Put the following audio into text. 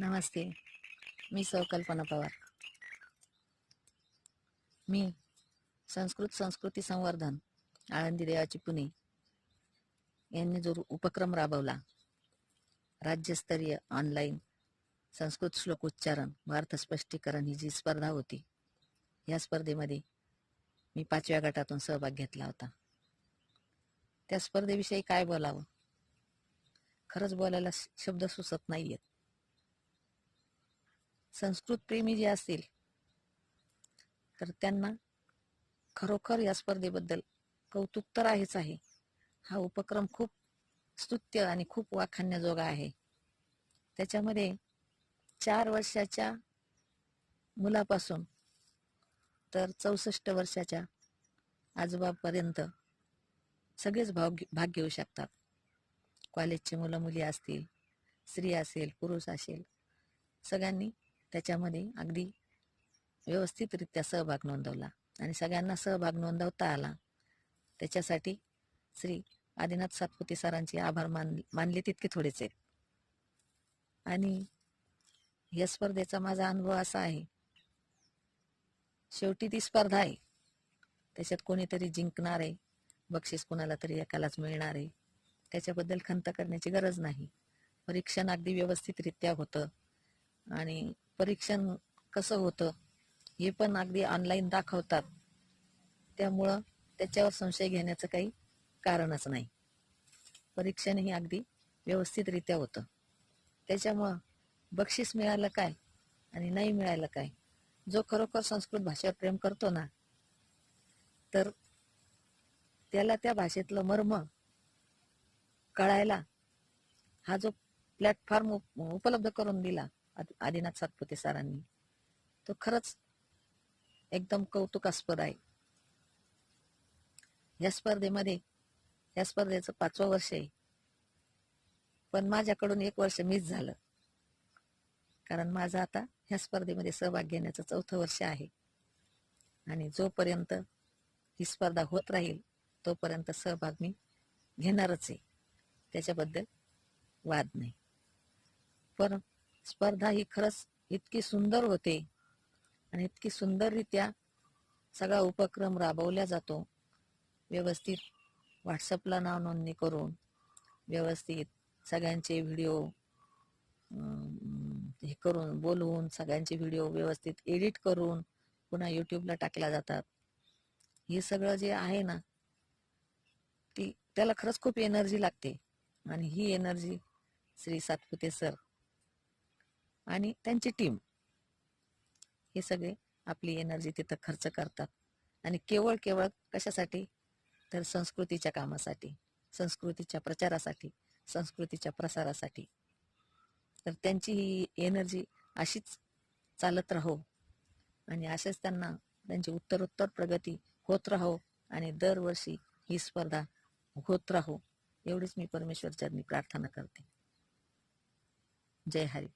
नमस्ते. मी सौ कल्पना पवार. मी संस्कृत संस्कृती संवर्धन आळंदी देवाची पुणे यांनी जो उपक्रम राबवला राज्यस्तरीय ऑनलाईन संस्कृत श्लोक उच्चारण व अर्थ स्पष्टीकरण ही जी स्पर्धा होती या स्पर्धेमध्ये मी पाचव्या गटातून सहभाग घेतला होता. त्या स्पर्धेविषयी काय बोलावं? खरंच बोलायला शब्द सुचत नाही आहेत संस्कृतप्रेमी जे असतील तर त्यांना खरोखर या स्पर्धेबद्दल कौतुक तर आहेच आहे. हा उपक्रम खूप स्तुत्य आणि खूप वाखाण्याजोगा आहे. त्याच्यामध्ये चार वर्षाच्या मुलापासून तर चौसष्ट वर्षाच्या आजोबापर्यंत सगळेच भाग भाग घेऊ शकतात. कॉलेजचे मुलं मुली असतील स्त्री असेल पुरुष असेल सगळ्यांनी त्याच्यामध्ये अगदी व्यवस्थितरित्या सहभाग नोंदवला आणि सगळ्यांना सहभाग नोंदवता आला. त्याच्यासाठी श्री आदिनाथ सातपुते सरांचे आभार मान मानले तितके थोडेच आहेत आणि या स्पर्धेचा माझा अनुभव असा आहे. शेवटी ती स्पर्धा आहे. त्याच्यात कोणीतरी जिंकणार आहे. बक्षीस कोणाला तरी एकालाच मिळणार आहे. त्याच्याबद्दल खंत करण्याची गरज नाही. परीक्षण अगदी व्यवस्थितरित्या होतं. आणि परीक्षण कसं होतं हे पण अगदी ऑनलाईन दाखवतात. त्यामुळं त्याच्यावर संशय घेण्याचं काही कारणच नाही. परीक्षण ही अगदी व्यवस्थितरित्या होतं. त्याच्यामुळं बक्षीस मिळालं काय आणि नाही मिळालं काय? जो खरोखर संस्कृत भाषेवर प्रेम करतो ना तर त्याला त्या भाषेतलं मर्म कळायला हा जो प्लॅटफॉर्म उपलब्ध करून दिला आदिनाथ सातपुते सरांनी. तो खरंच एकदम कौतुकास्पद आहे. या स्पर्धेमध्ये या स्पर्धेचं पाचवं वर्ष आहे. पण माझ्याकडून एक वर्ष मिस झालं. कारण माझं आता ह्या स्पर्धेमध्ये सहभाग घेण्याचं चौथं वर्ष आहे. आणि जोपर्यंत ही स्पर्धा होत राहील तोपर्यंत सहभाग मी घेणारच आहे. त्याच्याबद्दल वाद नाही. पण स्पर्धा ही खरंच इतकी सुंदर होते आणि इतकी सुंदररित्या सगळा उपक्रम राबवला जातो. व्यवस्थित व्हॉट्सअपला नाव नोंदणी करून व्यवस्थित सगळ्यांचे व्हिडिओ हे करून बोलवून सगळ्यांचे व्हिडिओ व्यवस्थित एडिट करून पुन्हा यूट्यूबला टाकल्या जातात. हे सगळं जे आहे ना ती त्याला खरंच खूप एनर्जी लागते. आणि ही एनर्जी श्री सातपुते सर आणि त्यांची टीम हे सगळे आपली एनर्जी तिथं खर्च करतात. आणि केवळ केवळ कशासाठी? तर संस्कृतीच्या कामासाठी संस्कृतीच्या प्रचारासाठी संस्कृतीच्या प्रसारासाठी. तर त्यांची ही एनर्जी अशीच चालत राहो. आणि असेच त्यांना त्यांची उत्तरोत्तर प्रगती होत राहो आणि दरवर्षी ही स्पर्धा होत राहो. एवढीच मी परमेश्वर चरणी प्रार्थना करते. जय हरी.